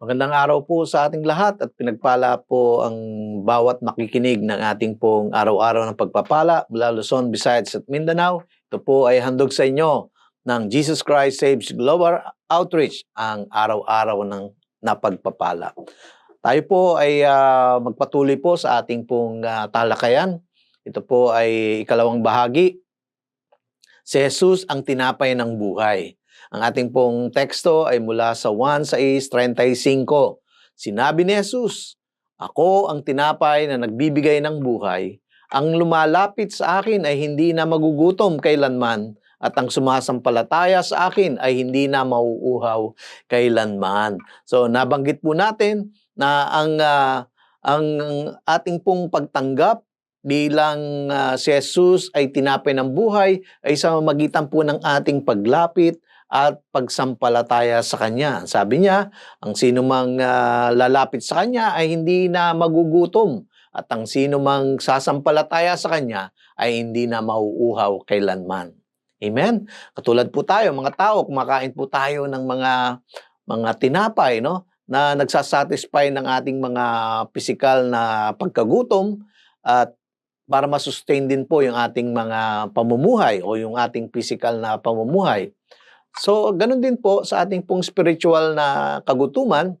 Magandang araw po sa ating lahat at pinagpala po ang bawat makikinig ng ating pong araw-araw ng pagpapala mula Luzon, Visayas at Mindanao. Ito po ay handog sa inyo ng Jesus Christ Saves Global Outreach, ang araw-araw ng napagpapala. Tayo po ay ah, magpatuloy po sa ating pong ah, talakayan. Ito po ay ikalawang bahagi. Si Jesus ang tinapay ng buhay. Ang ating pong teksto ay mula sa 1 sa 35. Sinabi ni Jesus, Ako ang tinapay na nagbibigay ng buhay. Ang lumalapit sa akin ay hindi na magugutom kailanman at ang sumasampalataya sa akin ay hindi na mauuhaw kailanman. So nabanggit po natin na ang ah, ang ating pong pagtanggap bilang ah, si Jesus ay tinapay ng buhay ay sa magitan po ng ating paglapit at pagsampalataya sa Kanya. Sabi niya, ang sino mang ah, lalapit sa Kanya ay hindi na magugutom at ang sino mang sasampalataya sa Kanya ay hindi na mauuhaw kailanman. Amen? Katulad po tayo, mga tao, kumakain po tayo ng mga mga tinapay, no? na nagsasatisfy ng ating mga pisikal na pagkagutom at para masustain din po yung ating mga pamumuhay o yung ating physical na pamumuhay. So, ganun din po sa ating pong spiritual na kagutuman,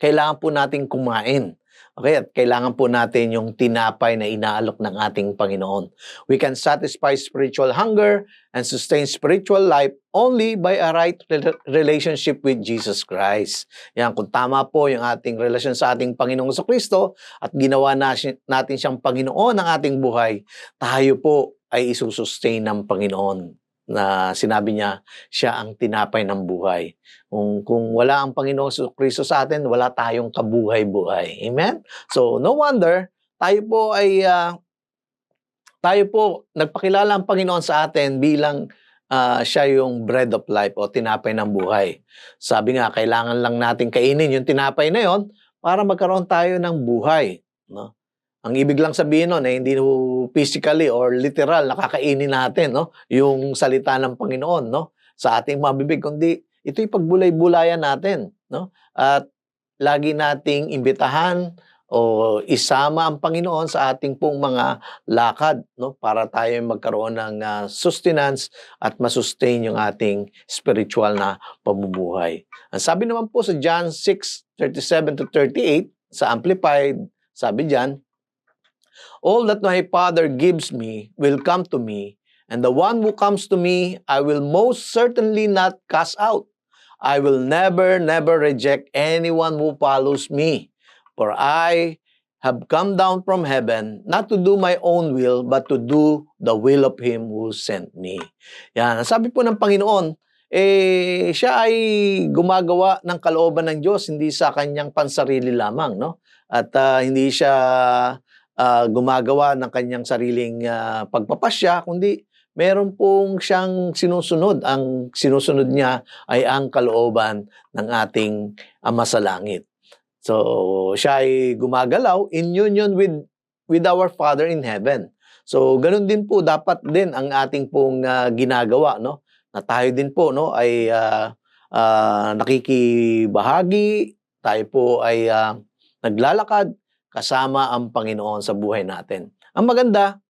kailangan po nating kumain. Okay, at kailangan po natin yung tinapay na inaalok ng ating Panginoon. We can satisfy spiritual hunger and sustain spiritual life only by a right rela- relationship with Jesus Christ. Yan, kung tama po yung ating relasyon sa ating Panginoong sa Kristo at ginawa natin siyang Panginoon ng ating buhay, tayo po ay isusustain ng Panginoon na sinabi niya, siya ang tinapay ng buhay. Kung, kung wala ang Panginoong Hesus Kristo sa atin, wala tayong kabuhay-buhay. Amen? So, no wonder, tayo po ay, ah, tayo po, nagpakilala ang Panginoon sa atin bilang ah, siya yung bread of life o tinapay ng buhay. Sabi nga, kailangan lang natin kainin yung tinapay na yon para magkaroon tayo ng buhay. No? Ang ibig lang sabihin nun, eh, hindi physically or literal nakakainin natin no? yung salita ng Panginoon no? sa ating mabibig, kundi ito'y pagbulay-bulayan natin. No? At lagi nating imbitahan o isama ang Panginoon sa ating pong mga lakad no? para tayo magkaroon ng ah, sustenance at masustain yung ating spiritual na pamumuhay. Ang sabi naman po sa John 6:37 to 38 sa Amplified, sabi diyan, All that my Father gives me will come to me, and the one who comes to me, I will most certainly not cast out. I will never, never reject anyone who follows me. For I have come down from heaven not to do my own will, but to do the will of Him who sent me. Yan. Sabi po ng Panginoon, eh, siya ay gumagawa ng kalooban ng Diyos, hindi sa kanyang pansarili lamang, no? At ah, hindi siya ah, gumagawa ng kanyang sariling ah, pagpapasya, kundi meron pong siyang sinusunod. Ang sinusunod niya ay ang kalooban ng ating Ama sa Langit. So, siya ay gumagalaw in union with with our Father in heaven. So, ganun din po dapat din ang ating pong ah, ginagawa, no? Na tayo din po, no, ay ah, ah, nakikibahagi, tayo po ay ah, naglalakad kasama ang Panginoon sa buhay natin. Ang maganda,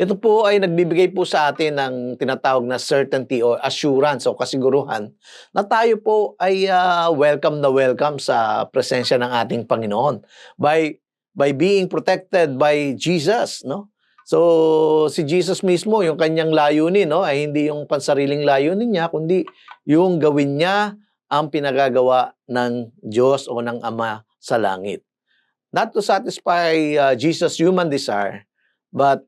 ito po ay nagbibigay po sa atin ng tinatawag na certainty or assurance o kasiguruhan na tayo po ay ah, welcome na welcome sa presensya ng ating Panginoon by by being protected by Jesus, no? So si Jesus mismo, yung kanyang layunin, no, ay hindi yung pansariling layunin niya, kundi yung gawin niya ang pinagagawa ng Diyos o ng Ama sa langit. Not to satisfy uh, Jesus' human desire, but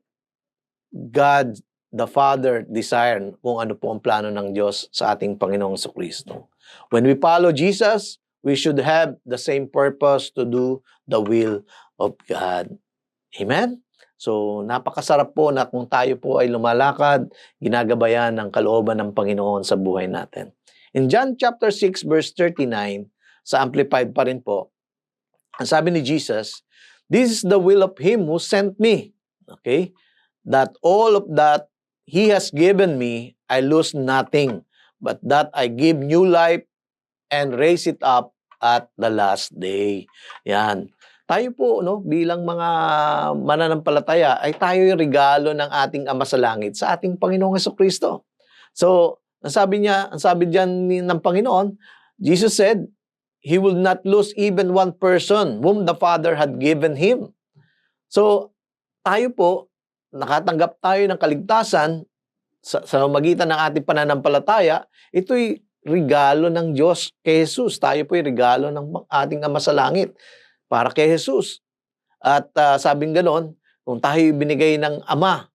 God the Father desire kung ano po ang plano ng Diyos sa ating Panginoong Kristo. When we follow Jesus, we should have the same purpose to do the will of God. Amen? So, napakasarap po na kung tayo po ay lumalakad, ginagabayan ng kalooban ng Panginoon sa buhay natin. In John chapter 6 verse 39, sa Amplified pa rin po, ang sabi ni Jesus, This is the will of Him who sent me. Okay? That all of that He has given me, I lose nothing, but that I give new life and raise it up at the last day. Yan. Tayo po, no, bilang mga mananampalataya, ay tayo yung regalo ng ating Ama sa Langit sa ating Panginoong Heso Kristo. So, ang sabi niya, ang sabi diyan ng Panginoon, Jesus said, He will not lose even one person whom the Father had given Him. So, tayo po, nakatanggap tayo ng kaligtasan sa, sa magitan ng ating pananampalataya, ito'y regalo ng Diyos kay Jesus. Tayo po'y regalo ng ating Ama sa Langit para kay Jesus. At ah, sabing ganon, kung tayo binigay ng Ama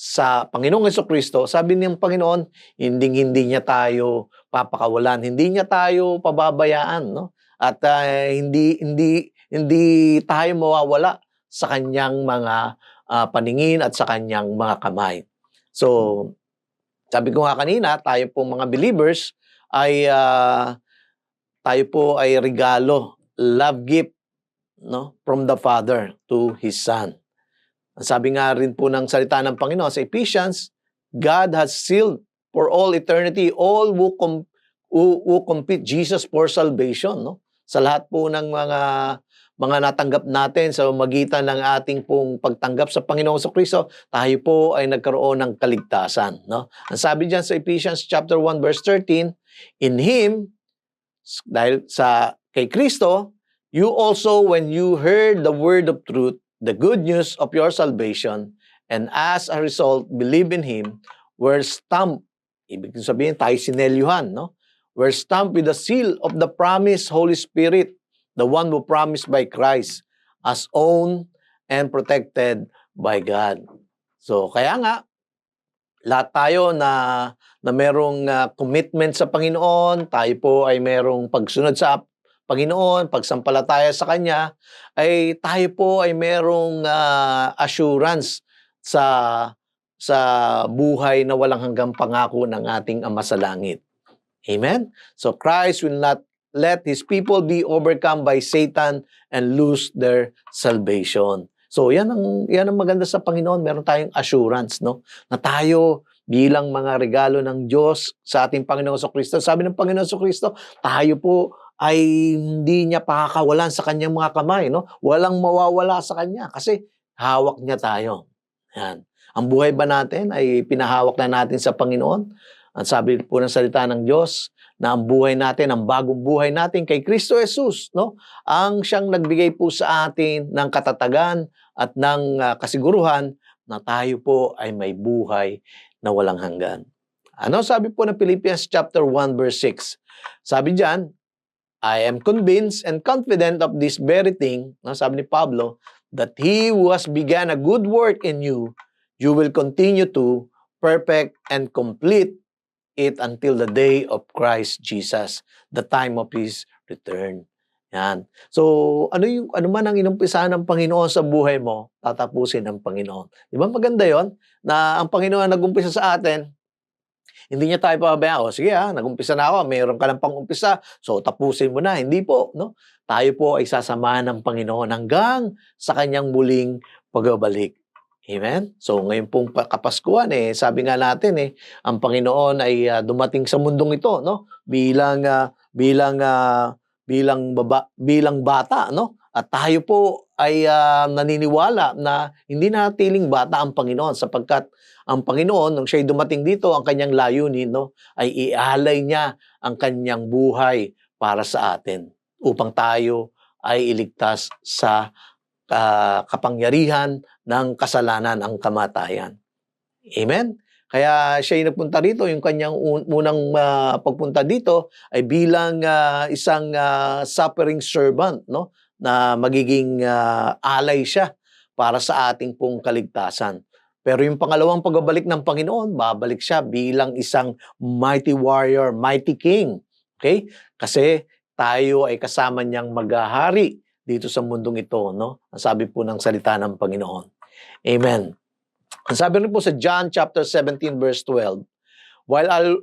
sa Panginoong Heso Kristo, sabi niyang Panginoon, hindi hindi niya tayo papakawalan, hindi niya tayo pababayaan, no? At ah, hindi hindi hindi tayo mawawala sa kanyang mga ah, paningin at sa kanyang mga kamay. So, sabi ko nga kanina, tayo po mga believers ay ah, tayo po ay regalo, love gift no from the Father to his Son. Sabi nga rin po ng salita ng Panginoon sa Ephesians, God has sealed for all eternity all who, com- who, who compete Jesus for salvation. No? Sa lahat po ng mga mga natanggap natin sa magitan ng ating pong pagtanggap sa Panginoong sa Kristo, tayo po ay nagkaroon ng kaligtasan. No? Ang sabi diyan sa Ephesians chapter 1 verse 13, In Him, dahil sa kay Kristo, you also when you heard the word of truth, the good news of your salvation, and as a result, believe in Him, were stamped, ibig sabihin tayo sinelyuhan, no? Were stamped with the seal of the promised Holy Spirit, the one who promised by Christ, as owned and protected by God. So, kaya nga, lahat tayo na na merong ah, commitment sa Panginoon, tayo po ay merong pagsunod sa Panginoon, pagsampalataya sa Kanya, ay tayo po ay merong ah, assurance sa sa buhay na walang hanggang pangako ng ating Ama sa Langit. Amen? So Christ will not let His people be overcome by Satan and lose their salvation. So yan ang, yan ang maganda sa Panginoon. Meron tayong assurance, no? Na tayo bilang mga regalo ng Diyos sa ating Panginoon sa Kristo. Sabi ng Panginoon sa Kristo, tayo po ay hindi niya pakakawalan sa kanyang mga kamay, no? Walang mawawala sa kanya kasi hawak niya tayo. Yan. Ang buhay ba natin ay pinahawak na natin sa Panginoon? Ang sabi po ng salita ng Diyos na ang buhay natin, ang bagong buhay natin kay Kristo Jesus, no? Ang siyang nagbigay po sa atin ng katatagan at ng ah, kasiguruhan na tayo po ay may buhay na walang hanggan. Ano sabi po ng Philippians chapter 1 verse 6? Sabi diyan, I am convinced and confident of this very thing, no, sabi ni Pablo, that he who has began a good work in you, you will continue to perfect and complete it until the day of Christ Jesus, the time of His return. Yan. So, ano yung ano man ang inumpisahan ng Panginoon sa buhay mo, tatapusin ng Panginoon. Di ba maganda 'yon? Na ang Panginoon ang nagumpisa sa atin, hindi niya tayo pababayaan. O sige ha, nagumpisa na ako, mayroon ka ng pangumpisa, so tapusin mo na. Hindi po, no? Tayo po ay sasamahan ng Panginoon hanggang sa kanyang muling pagbabalik. Amen? So ngayon pong pa- Kapaskuhan, eh, sabi nga natin, eh, ang Panginoon ay ah, dumating sa mundong ito, no? Bilang, ah, bilang, ah, bilang, baba, bilang bata, no? At tayo po ay ah, naniniwala na hindi natiling bata ang Panginoon sapagkat ang Panginoon, nung siya'y dumating dito, ang kanyang layunin, no, ay ialay niya ang kanyang buhay para sa atin upang tayo ay iligtas sa ah, kapangyarihan ng kasalanan ang kamatayan. Amen? Kaya siya yung nagpunta dito, yung kanyang un- unang ah, pagpunta dito ay bilang ah, isang ah, suffering servant, no? Na magiging ah, alay siya para sa ating pong kaligtasan. Pero yung pangalawang pagbabalik ng Panginoon, babalik siya bilang isang mighty warrior, mighty king. Okay? Kasi tayo ay kasama niyang maghahari dito sa mundong ito, no? Ang sabi po ng salita ng Panginoon. Amen. Ang sabi rin po sa John chapter 17 verse 12, while I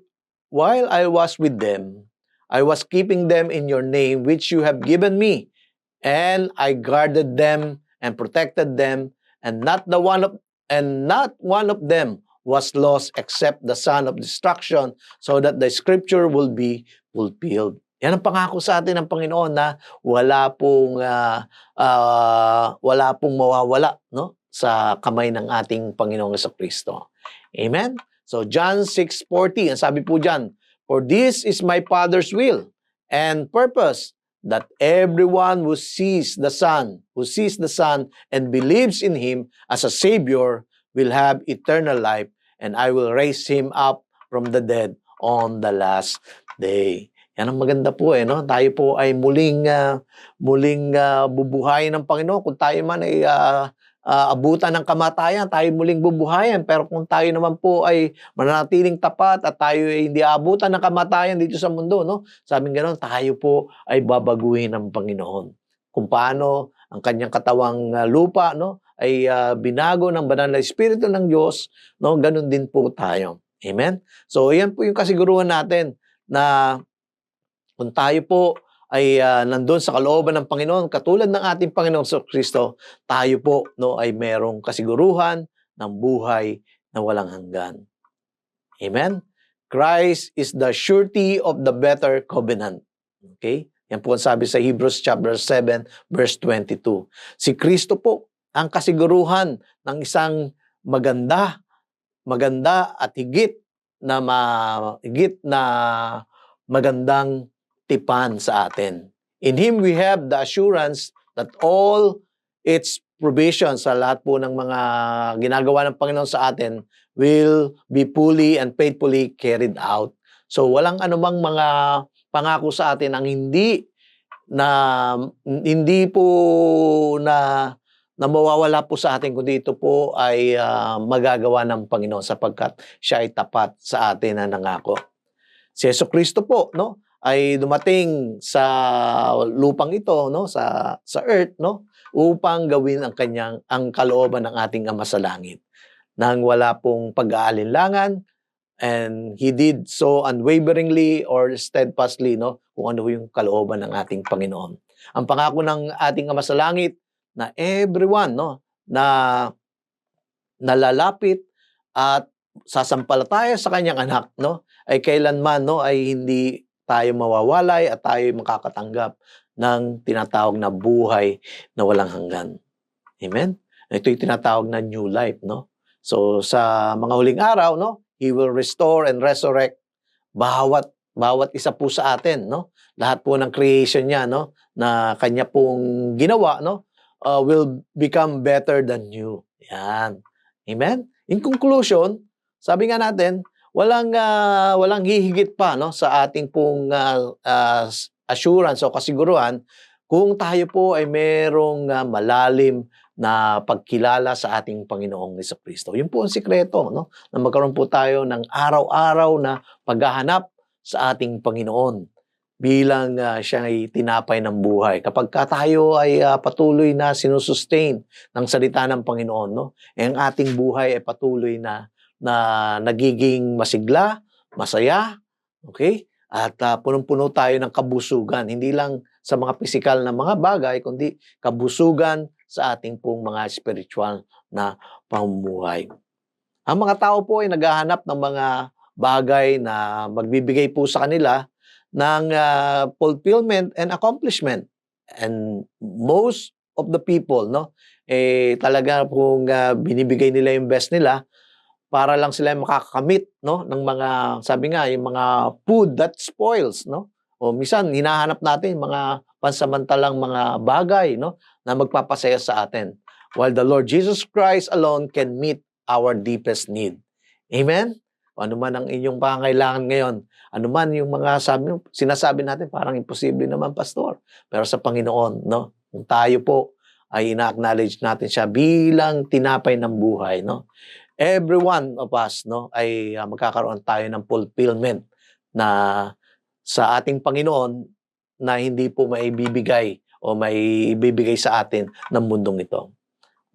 while I was with them, I was keeping them in your name which you have given me, and I guarded them and protected them, and not the one of and not one of them was lost except the son of destruction, so that the scripture will be fulfilled. Yan ang pangako sa atin ng Panginoon na wala pong ah, ah, wala pong mawawala no sa kamay ng ating Panginoong Kristo. Amen. So John 6:40, ang sabi po diyan, For this is my Father's will and purpose that everyone who sees the Son, who sees the Son and believes in him as a savior will have eternal life and I will raise him up from the dead on the last day. Yan ang maganda po eh, no? Tayo po ay muling ah, muling ah, bubuhayin ng Panginoon. Kung tayo man ay ah, ah, abutan ng kamatayan, tayo muling bubuhayin. Pero kung tayo naman po ay mananatiling tapat at tayo ay hindi abutan ng kamatayan dito sa mundo, no? Sabi ganoon, tayo po ay babaguhin ng Panginoon. Kung paano ang kanyang katawang ah, lupa, no? ay ah, binago ng banal na espiritu ng Diyos, no? Ganun din po tayo. Amen? So, yan po yung kasiguruhan natin na kung tayo po ay ah, nandun sa kalooban ng Panginoon, katulad ng ating Panginoong sa Kristo, tayo po no, ay merong kasiguruhan ng buhay na walang hanggan. Amen? Christ is the surety of the better covenant. Okay? Yan po ang sabi sa Hebrews chapter 7 verse 22. Si Kristo po ang kasiguruhan ng isang maganda, maganda at higit na ma, higit na magandang tipan sa atin. In Him we have the assurance that all its provisions sa lahat po ng mga ginagawa ng Panginoon sa atin will be fully and faithfully carried out. So walang anumang mga pangako sa atin ang hindi na hindi po na na mawawala po sa atin kundi ito po ay ah, magagawa ng Panginoon sapagkat siya ay tapat sa atin na nangako. Si Yeso Kristo po, no, ay dumating sa lupang ito, no, sa sa earth, no, upang gawin ang kanyang ang kalooban ng ating Ama sa langit. Nang wala pong pag-aalinlangan and he did so unwaveringly or steadfastly, no, kung ano yung kalooban ng ating Panginoon. Ang pangako ng ating Ama sa langit na everyone, no, na nalalapit at sasampalataya sa kanyang anak, no, ay kailanman, no, ay hindi tayo mawawalay at tayo makakatanggap ng tinatawag na buhay na walang hanggan. Amen? Ito yung tinatawag na new life, no? So, sa mga huling araw, no, He will restore and resurrect bawat bawat isa po sa atin, no? Lahat po ng creation niya, no, na kanya pong ginawa, no, uh, will become better than new. Yan. Amen? In conclusion, sabi nga natin, walang ah, walang hihigit pa no sa ating pong ah, ah, assurance o kasiguruhan kung tayo po ay merong ah, malalim na pagkilala sa ating Panginoong Hesus Kristo. Yun po ang sikreto, no? Na magkaroon po tayo ng araw-araw na paghahanap sa ating Panginoon bilang ah, siya ay tinapay ng buhay. Kapag ka tayo ay ah, patuloy na sinusustain ng salita ng Panginoon, no? Eh, ang ating buhay ay patuloy na na nagiging masigla, masaya, okay? At ah, punong-puno tayo ng kabusugan, hindi lang sa mga pisikal na mga bagay, kundi kabusugan sa ating pong mga spiritual na pamumuhay. Ang mga tao po ay naghahanap ng mga bagay na magbibigay po sa kanila ng ah, fulfillment and accomplishment. And most of the people, no, eh talaga pong ah, binibigay nila yung best nila para lang sila makakamit no ng mga sabi nga yung mga food that spoils no? O minsan hinahanap natin mga pansamantalang mga bagay no na magpapasaya sa atin. While the Lord Jesus Christ alone can meet our deepest need. Amen? O ano man ang inyong pangailangan ngayon ano man yung mga sabi sinasabi natin parang imposible naman pastor. Pero sa Panginoon no? Kung tayo po ay ina-acknowledge natin siya bilang tinapay ng buhay no every one of us no ay ah, magkakaroon tayo ng fulfillment na sa ating Panginoon na hindi po maibibigay o may ibibigay sa atin ng mundong ito.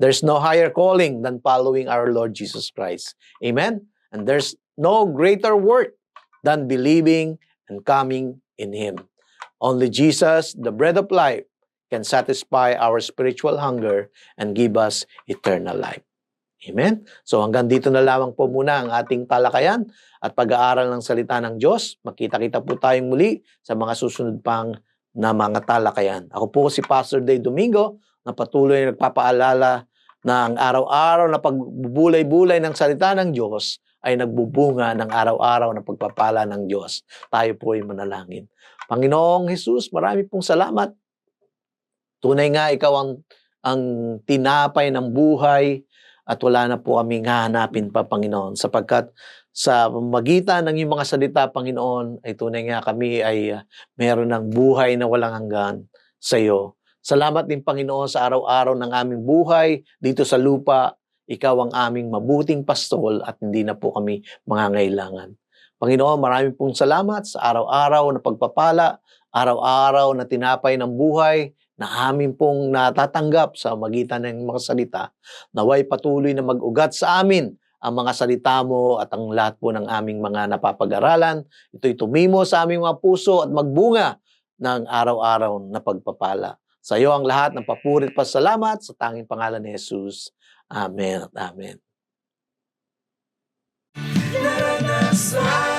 There's no higher calling than following our Lord Jesus Christ. Amen? And there's no greater work than believing and coming in Him. Only Jesus, the bread of life, can satisfy our spiritual hunger and give us eternal life. Amen? So hanggang dito na lamang po muna ang ating talakayan at pag-aaral ng salita ng Diyos. Makita-kita po tayong muli sa mga susunod pang na mga talakayan. Ako po si Pastor Day Domingo na patuloy na nagpapaalala na ang araw-araw na pagbubulay-bulay ng salita ng Diyos ay nagbubunga ng araw-araw na pagpapala ng Diyos. Tayo po ay manalangin. Panginoong Jesus, marami pong salamat. Tunay nga ikaw ang, ang tinapay ng buhay at wala na po kaming hahanapin pa, Panginoon, sapagkat sa magitan ng iyong mga salita, Panginoon, ay tunay nga kami ay uh, meron ng buhay na walang hanggan sa iyo. Salamat din, Panginoon, sa araw-araw ng aming buhay dito sa lupa. Ikaw ang aming mabuting pastol at hindi na po kami mangangailangan. Panginoon, marami pong salamat sa araw-araw na pagpapala, araw-araw na tinapay ng buhay na amin pong natatanggap sa magitan ng mga salita. Naway patuloy na mag-ugat sa amin ang mga salita mo at ang lahat po ng aming mga napapag-aralan. Ito'y tumimo sa aming mga puso at magbunga ng araw-araw na pagpapala. Sa iyo ang lahat ng papurit pa salamat sa tanging pangalan ni Jesus. Amen at Amen. Naranasan